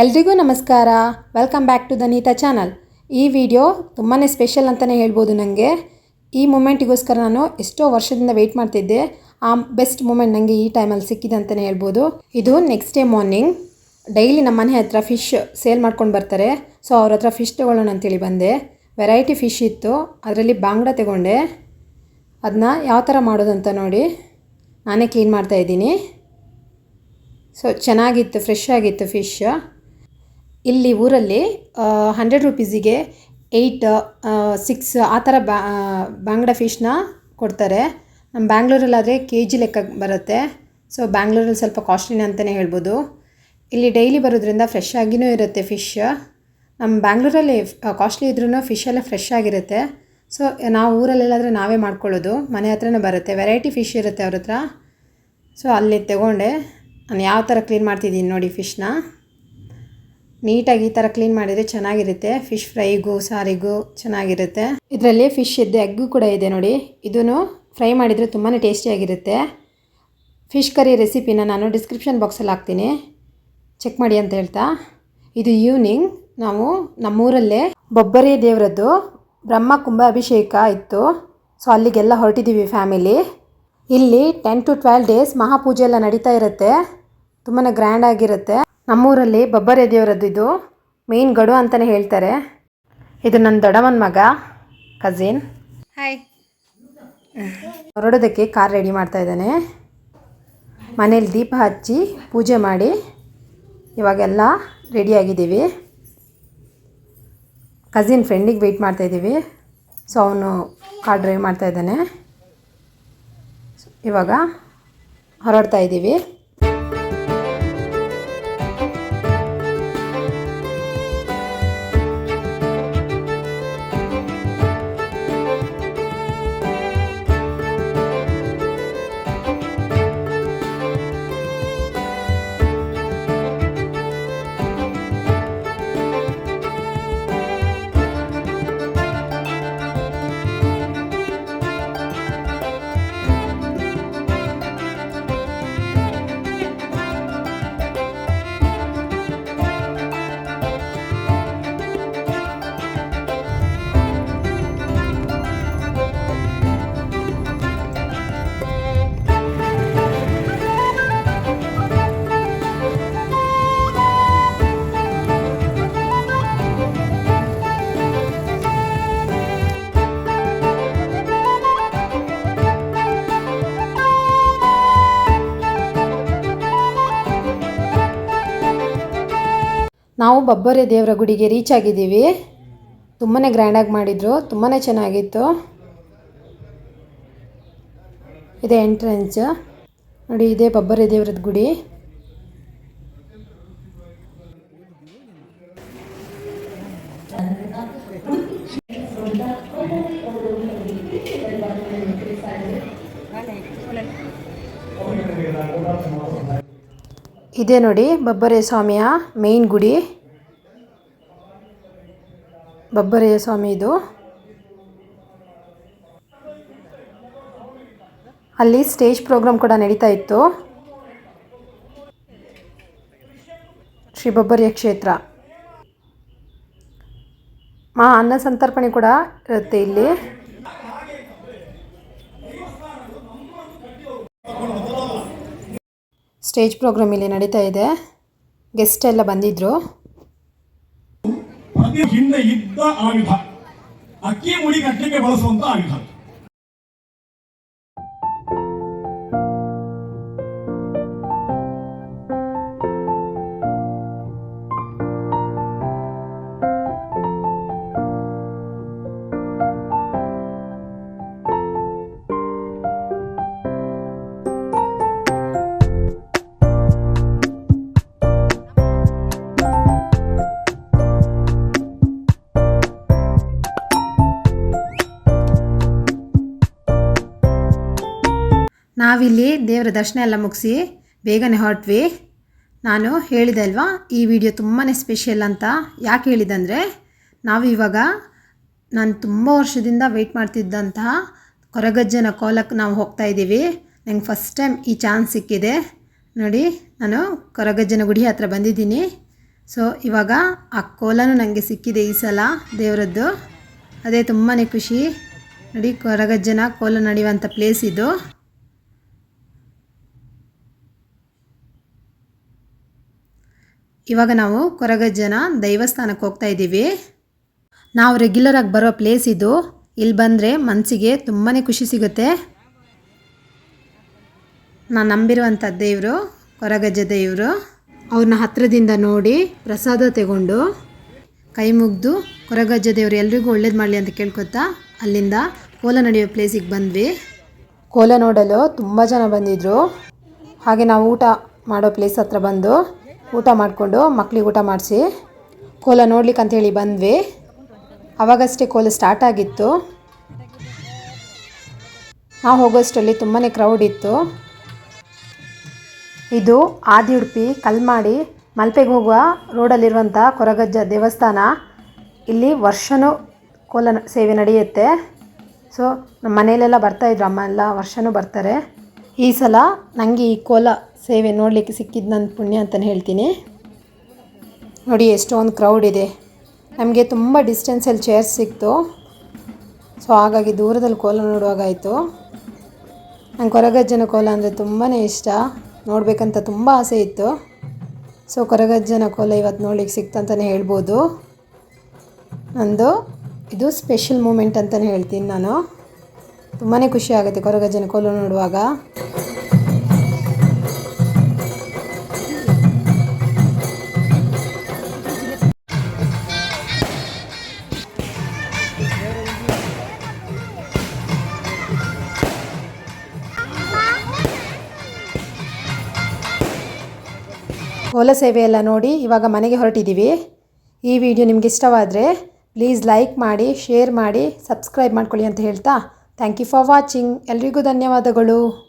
ಎಲ್ರಿಗೂ ನಮಸ್ಕಾರ. Welcome back to the Neeta channel ಈ ವಿಡಿಯೋ ತುಂಬಾ ಸ್ಪೆಷಲ್ ಅಂತಲೇ ಹೇಳ್ಬೋದು ನನಗೆ ಈ ಮೂಮೆಂಟಿಗೋಸ್ಕರ ನಾನು ಎಷ್ಟೋ ವರ್ಷದಿಂದ ವೆಯ್ಟ್ ಮಾಡ್ತಿದ್ದೆ. ಆ ಬೆಸ್ಟ್ ಮೂಮೆಂಟ್ ನನಗೆ ಈ ಟೈಮಲ್ಲಿ ಸಿಕ್ಕಿದೆ ಅಂತಲೇ ಹೇಳ್ಬೋದು. ಇದು ನೆಕ್ಸ್ಟ್ ಡೇ ಮಾರ್ನಿಂಗ್ ಡೈಲಿ ನಮ್ಮ ಮನೆ ಹತ್ರ ಫಿಶ್ ಸೇಲ್ ಮಾಡ್ಕೊಂಡು ಬರ್ತಾರೆ. ಸೊ ಅವ್ರ ಹತ್ರ ಫಿಶ್ ತೊಗೊಳ್ಳೋಣ ಅಂತೇಳಿ ಬಂದೆ. ವೆರೈಟಿ ಫಿಶ್ ಇತ್ತು. ಅದರಲ್ಲಿ ಬಾಂಗ್ಡ ತಗೊಂಡೆ. ಅದನ್ನ ಯಾವ ಥರ ಮಾಡೋದಂತ ನೋಡಿ ನಾನೇ ಕ್ಲೀನ್ ಮಾಡ್ತಾ ಇದ್ದೀನಿ. ಸೊ ಚೆನ್ನಾಗಿತ್ತು ಫ್ರೆಶ್ ಆಗಿತ್ತು ಫಿಶ್ ಇಲ್ಲಿ ಊರಲ್ಲಿ ಹಂಡ್ರೆಡ್ ರುಪೀಸಿಗೆ ಏಯ್ಟ್ ಸಿಕ್ಸ್ ಆ ಥರ ಬ್ಯಾ ಬಾಂಗ್ಡ ಫಿಶ್ನ ಕೊಡ್ತಾರೆ. ನಮ್ಮ ಬ್ಯಾಂಗ್ಳೂರಲ್ಲಾದರೆ ಕೆ ಜಿ ಲೆಕ್ಕ ಬರುತ್ತೆ. ಸೊ ಬ್ಯಾಂಗ್ಳೂರಲ್ಲಿ ಸ್ವಲ್ಪ ಕಾಸ್ಟ್ಲಿನೇ ಅಂತಲೇ ಹೇಳ್ಬೋದು. ಇಲ್ಲಿ ಡೈಲಿ ಬರೋದ್ರಿಂದ ಫ್ರೆಶ್ ಆಗಿಯೂ ಇರುತ್ತೆ ಫಿಶ್ ನಮ್ಮ ಬ್ಯಾಂಗ್ಳೂರಲ್ಲಿ ಕಾಸ್ಟ್ಲಿ ಇದ್ರೂ ಫಿಶ್ ಎಲ್ಲ ಫ್ರೆಶ್ ಆಗಿರುತ್ತೆ. ಸೊ ನಾವು ಊರಲ್ಲೆಲ್ಲಾದರೆ ನಾವೇ ಮಾಡ್ಕೊಳ್ಳೋದು. ಮನೆ ಹತ್ರನೇ ಬರುತ್ತೆ. ವೆರೈಟಿ ಫಿಶ್ ಇರುತ್ತೆ ಅವ್ರ ಹತ್ರ. ಸೊ ಅಲ್ಲಿ ತಗೊಂಡೆ. ನಾನು ಯಾವ ಥರ ಕ್ಲೀನ್ ಮಾಡ್ತಿದ್ದೀನಿ ನೋಡಿ ಫಿಶ್ನ ನೀಟಾಗಿ ಈ ಥರ ಕ್ಲೀನ್ ಮಾಡಿದರೆ ಚೆನ್ನಾಗಿರುತ್ತೆ. ಫಿಶ್ ಫ್ರೈಗೂ ಸಾರಿಗೂ ಚೆನ್ನಾಗಿರುತ್ತೆ. ಇದರಲ್ಲಿ ಫಿಶ್ ಇದ್ದೆ, ಎಗ್ಗು ಕೂಡ ಇದೆ ನೋಡಿ. ಇದೂ ಫ್ರೈ ಮಾಡಿದರೆ ತುಂಬಾ ಟೇಸ್ಟಿಯಾಗಿರುತ್ತೆ ಫಿಶ್ ಕರಿ ರೆಸಿಪಿನ ನಾನು ಡಿಸ್ಕ್ರಿಪ್ಷನ್ ಬಾಕ್ಸಲ್ಲಿ ಹಾಕ್ತೀನಿ. ಚೆಕ್ ಮಾಡಿ ಅಂತ ಹೇಳ್ತಾ. ಇದು ಈವ್ನಿಂಗ್ ನಾವು ನಮ್ಮೂರಲ್ಲೇ ಬೊಬ್ಬರಿ ದೇವರದ್ದು ಬ್ರಹ್ಮ ಕುಂಭ ಅಭಿಷೇಕ ಇತ್ತು. ಸೊ ಅಲ್ಲಿಗೆಲ್ಲ ಹೊರಟಿದ್ದೀವಿ ಫ್ಯಾಮಿಲಿ ಇಲ್ಲಿ ಟೆನ್ ಟು ಟ್ವೆಲ್ ಡೇಸ್ ಮಹಾಪೂಜೆ ಎಲ್ಲ ನಡೀತಾ ಇರುತ್ತೆ. ತುಂಬಾ ಗ್ರ್ಯಾಂಡ್ ಆಗಿರುತ್ತೆ. ನಮ್ಮೂರಲ್ಲಿ ಬಬ್ಬರೆ ದೇವರದ್ದು ಇದು. ಮೇನ್ ಗಡು ಅಂತಲೇ ಹೇಳ್ತಾರೆ. ಇದು ನನ್ನ ದೊಡ್ಡಮ್ಮನ ಮಗ ಕಝಿನ್ ಹಾಯ್ ಹೊರಡೋದಕ್ಕೆ ಕಾರ್ ರೆಡಿ ಮಾಡ್ತಾ ಇದ್ದಾನೆ. ಮನೇಲಿ ದೀಪ ಹಚ್ಚಿ ಪೂಜೆ ಮಾಡಿ ಇವಾಗೆಲ್ಲ ರೆಡಿಯಾಗಿದ್ದೀವಿ ಕಝಿನ್ ಫ್ರೆಂಡಿಗೆ ವೆಯ್ಟ್ ಮಾಡ್ತಾಯಿದ್ದೀವಿ ಸೊ ಅವನು ಕಾರ್ ಡ್ರೈವ್ ಮಾಡ್ತಾ ಇದ್ದಾನೆ. ಇವಾಗ ಹೊರಡ್ತಾ ಇದ್ದೀವಿ. ನಾವು ಬಬ್ಬರೆ ದೇವರ ಗುಡಿಗೆ ರೀಚ್ ಆಗಿದ್ದೀವಿ. ತುಂಬಾ ಗ್ರ್ಯಾಂಡಾಗಿ ಮಾಡಿದರು ತುಂಬಾ ಚೆನ್ನಾಗಿತ್ತು. ಇದೆ ಎಂಟ್ರೆನ್ಸ್ ನೋಡಿ, ಇದೆ ಬಬ್ಬರೆ ದೇವರದ ಗುಡಿ. ಇದೆ ನೋಡಿ ಬಬ್ಬರೆ ಸ್ವಾಮಿಯ ಮೇನ್ ಗುಡಿ. ಬಬ್ಬರೆಯ ಸ್ವಾಮಿ ಇದು. ಅಲ್ಲಿ ಸ್ಟೇಜ್ ಪ್ರೋಗ್ರಾಮ್ ಕೂಡ ನಡೀತಾ ಇತ್ತು. ಶ್ರೀ ಬಬ್ಬರಿಯ ಕ್ಷೇತ್ರ. ಮಾ ಅನ್ನ ಸಂತರ್ಪಣೆ ಕೂಡ ಇರುತ್ತೆ ಇಲ್ಲಿ. ಸ್ಟೇಜ್ ಪ್ರೋಗ್ರಾಮ್ ಇಲ್ಲಿ ನಡೀತಾ ಇದೆ. ಗೆಸ್ಟ್ ಎಲ್ಲ ಬಂದಿದ್ದರು ಪ್ರತಿ ಹಿಂದೆ ಇದ್ದ ಆಯುಧ ಅಕ್ಕಿ ಮುಡಿ ಕಟ್ಟಲಿಕ್ಕೆ ಬಳಸುವಂತ ಆಯುಧ ನಾವಿಲ್ಲಿ ದೇವರ ದರ್ಶನ ಎಲ್ಲ ಮುಗಿಸಿ ಬೇಗನೆ ಹೊರಟ್ವಿ. ನಾನು ಹೇಳಿದೆ ಅಲ್ವಾ, ಈ ವಿಡಿಯೋ ತುಂಬಾ ಸ್ಪೆಷಲ್ ಅಂತ. ಯಾಕೆ ಹೇಳಿದಂದರೆ, ನಾವು ಇವಾಗ ನಾನು ತುಂಬ ವರ್ಷದಿಂದ ವೆಯ್ಟ್ ಮಾಡ್ತಿದ್ದಂತಹ ಕೊರಗಜ್ಜನ ಕೋಲಕ್ಕೆ ನಾವು ಹೋಗ್ತಾ ಇದ್ದೀವಿ. ನಂಗೆ ಫಸ್ಟ್ ಟೈಮ್ ಈ ಚಾನ್ಸ್ ಸಿಕ್ಕಿದೆ. ನೋಡಿ, ನಾನು ಕೊರಗಜ್ಜನ ಗುಡಿ ಹತ್ರ ಬಂದಿದ್ದೀನಿ. ಸೊ ಇವಾಗ ಆ ಕೋಲನೂ ನನಗೆ ಸಿಕ್ಕಿದೆ ಈ ಸಲ ದೇವರದ್ದು. ಅದೇ ತುಂಬಾ ಖುಷಿ. ನೋಡಿ, ಕೊರಗಜ್ಜನ ಕೋಲ ನಡೆಯುವಂಥ ಪ್ಲೇಸ್ ಇದು. ಇವಾಗ ನಾವು ಕೊರಗಜ್ಜನ ದೈವಸ್ಥಾನಕ್ಕೆ ಹೋಗ್ತಾ ಇದ್ದೀವಿ. ನಾವು ರೆಗ್ಯುಲರಾಗಿ ಬರೋ ಪ್ಲೇಸ್ ಇದು. ಇಲ್ಲಿ ಬಂದರೆ ಮನಸ್ಸಿಗೆ ತುಂಬಾ ಖುಷಿ ಸಿಗುತ್ತೆ. ನಾನು ನಂಬಿರುವಂಥ ದೇವರು, ಕೊರಗಜ್ಜ ದೇವರು. ಅವ್ರನ್ನ ಹತ್ತಿರದಿಂದ ನೋಡಿ ಪ್ರಸಾದ ತಗೊಂಡು ಕೈ ಮುಗಿದು ಕೊರಗಜ್ಜ ದೇವರು ಎಲ್ರಿಗೂ ಒಳ್ಳೇದು ಮಾಡಲಿ ಅಂತ ಕೇಳ್ಕೊತಾ ಅಲ್ಲಿಂದ ಕೋಲ ನಡೆಯೋ ಪ್ಲೇಸಿಗೆ ಬಂದ್ವಿ. ಕೋಲ ನೋಡಲು ತುಂಬ ಜನ ಬಂದಿದ್ದರು ಹಾಗೆ ನಾವು ಊಟ ಮಾಡೋ ಪ್ಲೇಸ್ ಹತ್ರ ಬಂದು ಊಟ ಮಾಡಿಕೊಂಡು ಮಕ್ಳಿಗೆ ಊಟ ಮಾಡಿಸಿ. ಕೋಲ ನೋಡ್ಲಿಕ್ಕೆ ಅಂಥೇಳಿ ಬಂದ್ವಿ. ಅವಾಗಷ್ಟೇ ಕೋಲ ಸ್ಟಾರ್ಟ್ ಆಗಿತ್ತು. ನಾವು ಹೋಗೋಷ್ಟರಲ್ಲಿ ತುಂಬಾ ಕ್ರೌಡ್ ಇತ್ತು. ಇದು ಆದಿ ಉಡುಪಿ, ಕಲ್ಮಾಡಿ ಮಲ್ಪೆಗೆ ಹೋಗುವ ರೋಡಲ್ಲಿರುವಂಥ ಕೊರಗಜ್ಜ ದೇವಸ್ಥಾನ. ಇಲ್ಲಿ ವರ್ಷನೂ ಕೋಲ ಸೇವೆ ನಡೆಯುತ್ತೆ. ಸೊ ನಮ್ಮ ಮನೆಯಲ್ಲೆಲ್ಲ ಬರ್ತಾಯಿದ್ರು ಅಮ್ಮ ಎಲ್ಲ ವರ್ಷನೂ ಬರ್ತಾರೆ. ಈ ಸಲ ನನಗೆ ಈ ಕೋಲ ಸೇವೆ ನೋಡಲಿಕ್ಕೆ ಸಿಕ್ಕಿದ್ದು ನನ್ನ ಪುಣ್ಯ ಅಂತಲೇ ಹೇಳ್ತೀನಿ. ನೋಡಿ, ಎಷ್ಟೊಂದು ಕ್ರೌಡ್ ಇದೆ. ನಮಗೆ ತುಂಬ ಡಿಸ್ಟೆನ್ಸಲ್ಲಿ ಚೇರ್ಸ್ ಸಿಕ್ತು. ಸೊ ಹಾಗಾಗಿ ದೂರದಲ್ಲಿ ಕೋಲ ನೋಡುವಾಗಾಯಿತು ನಂಗೆ ಕೊರಗಜ್ಜನ ಕೋಲ ಅಂದರೆ ತುಂಬಾ ಇಷ್ಟ. ನೋಡಬೇಕಂತ ತುಂಬ ಆಸೆ ಇತ್ತು. ಸೊ ಕೊರಗಜ್ಜನ ಕೋಲ ಇವತ್ತು ನೋಡ್ಲಿಕ್ಕೆ ಸಿಕ್ತಂತಲೇ ಹೇಳ್ಬೋದು. ನಂದು ಇದು ಸ್ಪೆಷಲ್ ಮೂಮೆಂಟ್ ಅಂತಲೇ ಹೇಳ್ತೀನಿ ನಾನು. ತುಂಬಾ ಖುಷಿ ಆಗುತ್ತೆ ಕೊರಗಜ್ಜನ ಕೋಲು ನೋಡುವಾಗ. ಕೋಲ ಸೇವೆ ಎಲ್ಲ ನೋಡಿ ಇವಾಗ ಮನೆಗೆ ಹೊರಟಿದ್ದೀವಿ. ಈ ವಿಡಿಯೋ ನಿಮ್ಗೆ ಇಷ್ಟವಾದರೆ ಪ್ಲೀಸ್ ಲೈಕ್ ಮಾಡಿ, ಶೇರ್ ಮಾಡಿ, ಸಬ್ಸ್ಕ್ರೈಬ್ ಮಾಡ್ಕೊಳ್ಳಿ ಅಂತ ಹೇಳ್ತಾ ಥ್ಯಾಂಕ್ ಯು ಫಾರ್ ವಾಚಿಂಗ್ ಎಲ್ರಿಗೂ ಧನ್ಯವಾದಗಳು.